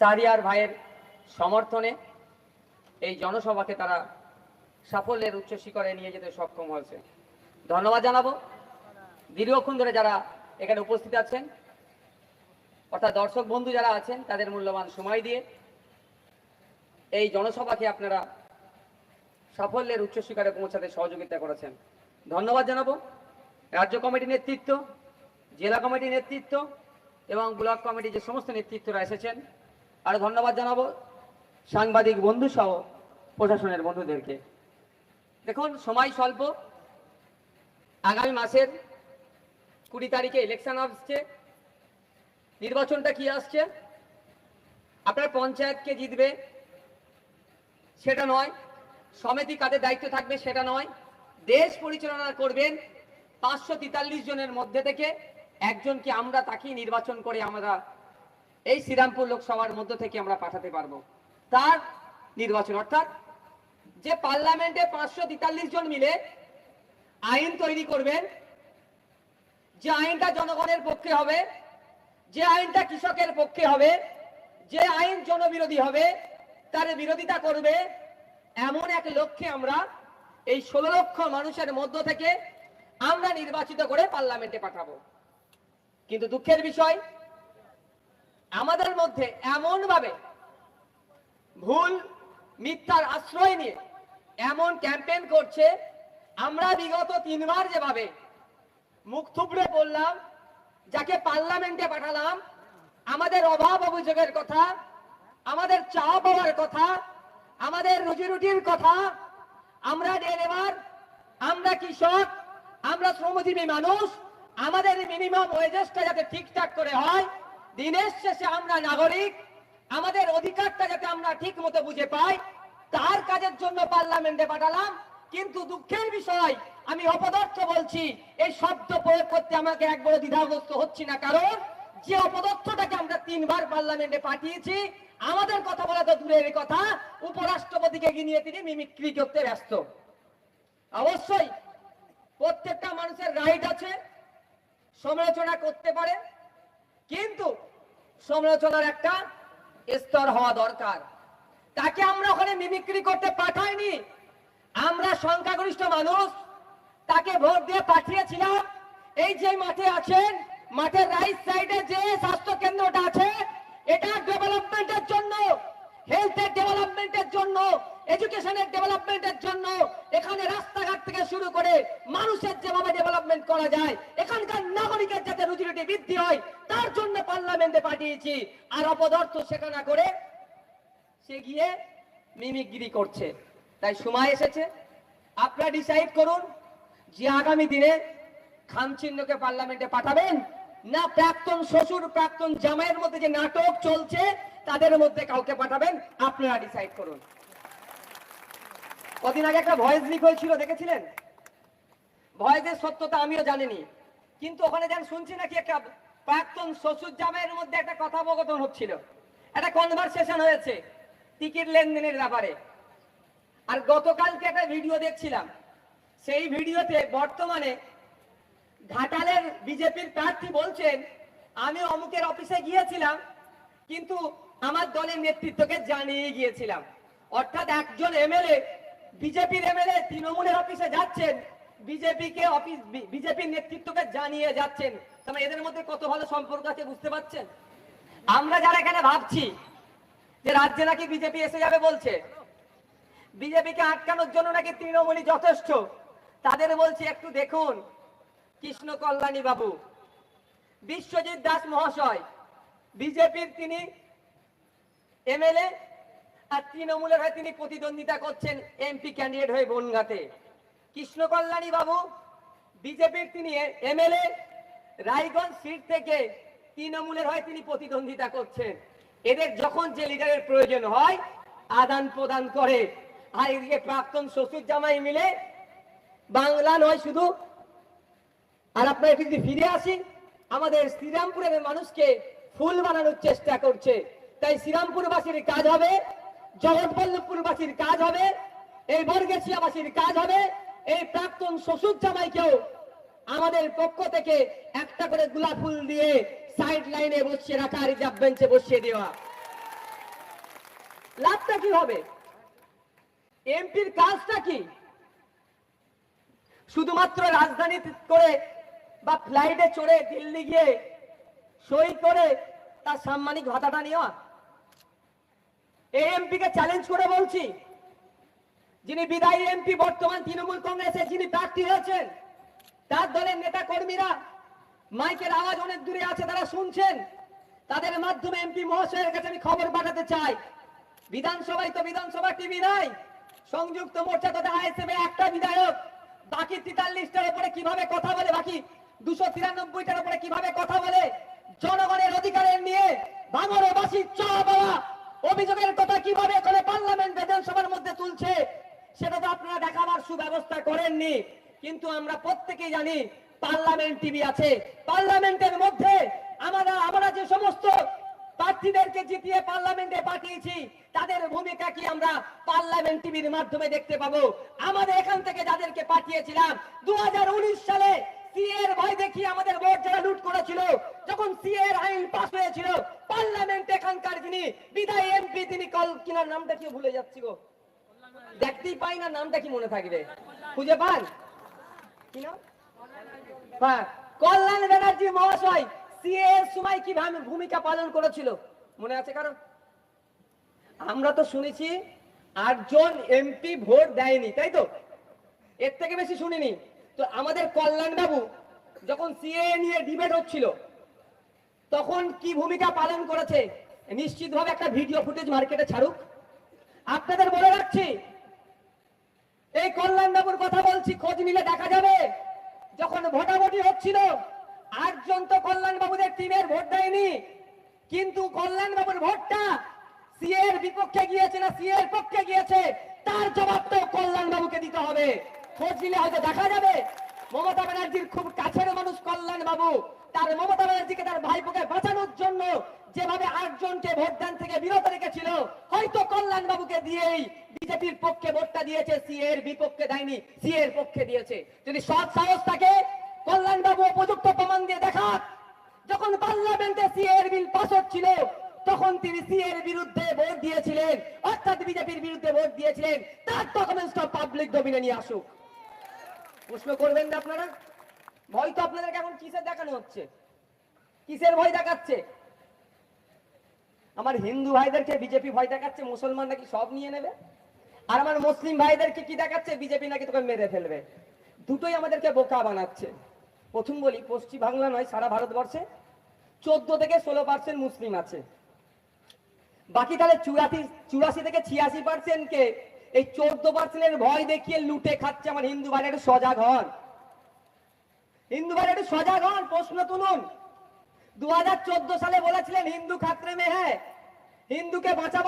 সারিয়ার ভাইয়ের সমর্থনে এই জনসভাকে তারা সাফল্যের উচ্চ শিখরে নিয়ে যেতে সক্ষম হয়েছে। ধন্যবাদ জানাব। দীর্ঘক্ষণ ধরে যারা এখানে উপস্থিত আছেন, অর্থাৎ দর্শক বন্ধু যারা আছেন, তাদের মূল্যবান সময় দিয়ে এই জনসভাকে আপনারা সাফল্যের উচ্চ শিখরে পৌঁছাতে সহযোগিতা করেছেন। ধন্যবাদ জানাব। রাজ্য কমিটি নেতৃত্ব, জেলা কমিটি নেতৃত্ব এবং ব্লক কমিটি যে সমস্ত নেতৃত্বরা এসেছেন আর ধন্যবাদ জানাব সাংবাদিক বন্ধু সহ প্রশাসনের বন্ধুদেরকে। দেখুন, সময় স্বল্প। আগামী মাসের কুড়ি তারিখে ইলেকশন আসছে। নির্বাচনটা কি আসছে? আপনার পঞ্চায়েতকে জিতবে? সেটা নয়। সমিতি কাদের দায়িত্ব থাকবে সেটা নয়। দেশ পরিচালনা করবেন পাঁচশো তেতাল্লিশ জনের মধ্যে থেকে একজনকে আমরা তাকেই নির্বাচন করে আমরা এই শ্রীরামপুর লোকসভার মধ্য থেকে আমরা পাঠাতে পারব। তার নির্বাচন, অর্থাৎ যে পার্লামেন্টে পাঁচশো তেতাল্লিশ জন মিলে আইন তৈরি করবেন, যে আইনটা জনগণের পক্ষে হবে, যে আইনটা কৃষকের পক্ষে হবে, যে আইন জনবিরোধী হবে, তার বিরোধিতা করবে, এমন এক লক্ষ্যে আমরা এই ষোলো লক্ষ মানুষের মধ্য থেকে আমরা নির্বাচিত করে পার্লামেন্টে পাঠাবো। কিন্তু দুঃখের বিষয় আমাদের মধ্যে এমন ভাবে ভুল, মিথ্যার আশ্রয় নিয়ে এমন ক্যাম্পেইন করছে, আমরা বিগত তিনবার যেভাবে মুখ থুবড়ে বললাম, যাকে পার্লামেন্টে পাঠালাম, আমাদের অভাব অভিযোগের কথা, আমাদের চা পাওয়ার কথা, আমাদের রুজি রুটির কথা, আমরা ডেলিভার আমরা কৃষক, আমরা শ্রমজীবী মানুষ, আমাদের মিনিমাম ওয়েজেসটা যাতে ঠিকঠাক করে হয় দিনের শেষে আমরা নাগরিক, আমাদের অধিকারটা যাতে আমরা ঠিক মতো বুঝে পাই, তার কাজের জন্য পার্লামেন্টে পাঠালাম। কিন্তু দুঃখের বিষয়, আমি অপদার্থ বলছি, এই শব্দ প্রয়োগ করতে আমাকে একবারও দ্বিধাগ্রস্ত হচ্ছি না। কারণ যে অপদার্থটাকে আমরা তিনবার পার্লামেন্টে পাঠিয়েছি, আমাদের কথা বলা তো দূরের কথা, উপরাষ্ট্রপতিকে গিয়ে তিনি মিমিক্রি করতে ব্যস্ত। অবশ্যই প্রত্যেকটা মানুষের রাইট আছে, সমালোচনা করতে পারে কিন্তু সমালোচনার একটা স্তর হওয়া দরকার। তাকে আমরা ওখানে মিমিক্রি করতে পাঠাইনি। আমরা সংখ্যাগরিষ্ঠ মানুষ, তাকে ভোট দিয়ে পাঠিয়েছিলাম। এই যে মাঠে আছেন, মাঠের রাইট সাইডে যে স্বাস্থ্য কেন্দ্রটা আছে, এটা ডেভেলপমেন্টের জন্য হেলথের ডেভেলপমেন্টের জন্য এডুকেশনের ডেভেলপমেন্টের জন্য, এখানে শুরু করে মানুষের যেভাবে ডেভেলপমেন্ট করা যায়, এখানকার নাগরিকের যাতে রুজি রুটি বৃদ্ধি হয়, তার জন্য পার্লামেন্টে পাঠিয়েছি। আর অপদার্থ সেটা না করে সে গিয়ে মিমিকগিরি করছে। তাই সময় এসেছে। আপনারা ডিসাইড করুন যে আগামী দিনে খামচিহ্নকে পার্লামেন্টে পাঠাবেন না প্রাক্তন শ্বশুর, প্রাক্তন জামাইয়ের মধ্যে যে নাটক চলছে, তাদের মধ্যে কাউকে পাঠাবেন, আপনারা ডিসাইড করুন। কদিন আগে একটা ভয়েস লিক হয়েছিল, দেখেছিলেন? ভয়েসের সত্যতা আমিও জানিনি। কিন্তু ওখানে যেন শুনছি নাকি একটা প্রাক্তন শ্বশুর জামাইয়ের মধ্যে একটা কথোপকথন হচ্ছিল। একটা কনভারসেশন হয়েছে টিকিট লেনদেনের ব্যাপারে। আর গতকালকে একটা ভিডিও দেখছিলাম। সেই ভিডিওতে বর্তমানে ঘাটালের বিজেপির প্রার্থী বলছেন, আমি অমুকের অফিসে গিয়েছিলাম, কিন্তু আমার দলের নেতৃত্বকে জানিয়ে গিয়েছিলাম। অর্থাৎ একজন এমএলএ, বিজেপির এমএলএ তৃণমূলের অফিসে যাচ্ছেন বিজেপিকে অফিস বিজেপির নেতৃত্বকে জানিয়ে যাচ্ছেন। এদের মধ্যে কত ভালো সম্পর্ক আছে বুঝতে পারছেন? আমরা যারা এখানে ভাবছি যে রাজ্যে নাকি বিজেপি এসে যাবে বলছে, বিজেপিকে আটকানোর জন্য নাকি তৃণমূলই যথেষ্ট, তাদের বলছি একটু দেখুন, কৃষ্ণ কল্যাণী বাবু, বিশ্বজিৎ দাস মহাশয়, বিজেপির তিনি এমএলএ, আর তৃণমূলের হয়ে তিনি প্রতিদ্বন্দ্বিতা করছেন এমপি ক্যান্ডিডেট হয়ে বনগাঁতে। কৃষ্ণ কল্যাণী বাবু, বিজেপির তিনি এমএলএ রায়গঞ্জ সিট থেকে তৃণমূলের হয়ে তিনি প্রতিদ্বন্দ্বিতা করছেন। এদের যখন যে লিডারের প্রয়োজন হয়, আদান প্রদান করে। আর এদিকে প্রাক্তন শ্বশুর জামাই মিলে বাংলা নয় শুধু। আর আপনার একটু যদি ফিরে আসি, আমাদের শ্রীরামপুরের মানুষকে ফুল বানানোর চেষ্টা করছে। তাই শ্রীরামপুরবাসীর কাজ হবে, জগৎবল্লভপুরবাসীর কাজ হবে, এই বর্গেছিয়াবাসীর কাজ হবে। এই প্রাক্তন শ্বশুর জামাইকেও আমাদের পক্ষ থেকে একটা করে গোলাপ ফুল দিয়ে সাইড লাইনে বসিয়ে রাখা রিজার্ভ বেঞ্চে বসিয়ে দেওয়া। লাভটা কি হবে? এমপির কাজটা কি? শুধুমাত্র রাজধানী করে বা ফ্লাইটে চড়ে দিল্লি গিয়ে সই করে তার সাম্মানিক ভাতাটা নেওয়া? এমপিকে চ্যালেঞ্জ করে বলছি। যিনি বিদায়ী এমপি, বর্তমান তৃণমূল কংগ্রেসে যিনি প্রার্থী হয়েছেন, তার দলের নেতা কর্মীরা মাইকের আওয়াজ অনেক দূরে আছে, তারা শুনছেন। তাদের মাধ্যমে এমপি মহাশয়ের কাছে আমি খবর পাঠাতে চাই। বিধানসভায় তো বিধানসভা টিভি নাই, সংযুক্ত মোর্চা তো তথা আইএসএফ একটা বিধায়ক, বাকি তেতাল্লিশটার উপরে কীভাবে কথা বলে, বাকি দুশো তিরানব্বইটার উপরে কীভাবে কথা বলে, জনগণের অধিকারের নিয়ে ভাঙরবাসী চ বাবা অভিযোগের কথা কীভাবে এখানে পার্লামেন্ট বিধানসভার মধ্যে তুলছে সেটা তো আপনারা দেখাবার সুব্যবস্থা কিন্তু আমরা প্রত্যেকেই জানি পার্লামেন্ট টিভি আছে। পার্লামেন্টের মধ্যে আমরা আমরা যে সমস্ত প্রার্থীদেরকে জিতিয়ে পার্লামেন্টে পাঠিয়েছি, তাদের ভূমিকা কি আমরা পার্লামেন্ট টিভির মাধ্যমে দেখতে পাবো? আমাদের এখান থেকে যাদেরকে পাঠিয়েছিলাম দু হাজার উনিশ সালে সিএর ভয় দেখিয়ে আমাদের ভোট যারা লুট করেছিল, যখন সিএর আইন পাস হয়েছিল, পার্লামেন্ট এখানকার যিনি বিদায়ী এমপি, তিনি কল কিনার নামটা কি ভুলে যাচ্ছি দেখতেই পাই না, নামটা কি মনে থাকবে? খুঁজে পান? কি নাম? কল্যাণ ব্যানার্জি মহাশয়, সিএ সময় ভূমিকা পালন করেছিল? মনে আছে আমরা তো শুনেছি, আটজন এমপি ভোট দেয়নি, তাই তো? এর থেকে বেশি শুনিনি। তো আমাদের কল্যাণ বাবু যখন সিএ নিয়ে ডিবেট হচ্ছিল, তখন কি ভূমিকা পালন করেছে? নিশ্চিতভাবে একটা ভিডিও ফুটেজ মার্কেটে ছাড়ুক। আপনাদের বলে রাখছি, এই কল্যাণ বাবুর কথা বলছি, খোঁজ নিলে দেখা যাবে। যখন ভোটাভুটি হচ্ছিল, আটজন তো কল্যাণ বাবুদের টিমের ভোট দেয়নি। কিন্তু কল্যাণ বাবুর ভোটটা সিএ এর বিপক্ষে গিয়েছে না সিএ এর পক্ষে গিয়েছে, তার জবাবটাও কল্যাণ বাবুকে দিতে হবে। খোঁজ নিলে হয়তো দেখা যাবে। মমতা ব্যানার্জির খুব কাছের মানুষ কল্যাণ বাবু তার মমতা ব্যানার্জিকে তার ভাইপোকে বাঁচানোর জন্য যেভাবে আটজনকে ভোটদান থেকে বিরত রেখেছিল, হয়তো কল্যাণ বাবুকে দিয়েই বিজেপির পক্ষে ভোটটা দিয়েছে, সিএ এর বিপক্ষে দেয়নি, সিএ এর পক্ষে দিয়েছে। যদি সৎ সাহস থাকে কল্যাণ বাবু উপযুক্ত প্রমাণ দিয়ে দেখাক। যখন পার্লামেন্টে সিএ এর বিল পাস হচ্ছিল, তখন তিনি সি এর বিরুদ্ধে ভোট দিয়েছিলেন, অর্থাৎ বিজেপির বিরুদ্ধে ভোট দিয়েছিলেন। তার ডকুমেন্টসটা পাবলিক ডোমিনে নিয়ে আসুক। প্রশ্ন করবেন না আপনারা? ভয় তো আপনাদেরকে এখন কিসের দেখানো হচ্ছে? কিসের ভয় দেখাচ্ছে? আমার হিন্দু ভাইদেরকে বিজেপি ভয় দেখাচ্ছে, মুসলমান নাকি সব নিয়ে নেবে? আর আমার মুসলিম ভাইদেরকে কি দেখাচ্ছে, বিজেপি নাকি তোকে মেরে ফেলবে? দুটোই আমাদেরকে বোকা বানাচ্ছে। প্রথম বলি পশ্চিম বাংলা নয়, সারা ভারতবর্ষে চোদ্দ থেকে ষোলো পার্সেন্ট মুসলিম আছে। বাকি তাহলে চুরাশি চুরাশি থেকে ছিয়াশি পার্সেন্টকে এই চোদ্দ পার্সেন্টের ভয় দেখিয়ে লুটে খাচ্ছে আমার হিন্দু ভাইরা, একটু সজাগ হন। হিন্দু ভাই একটু সজাগ হন প্রশ্ন তুলুন। দু হাজার চোদ্দ সালে বলেছিলেন, হিন্দু খাত্রে মে হ্যাঁ হিন্দুকে বাঁচাবার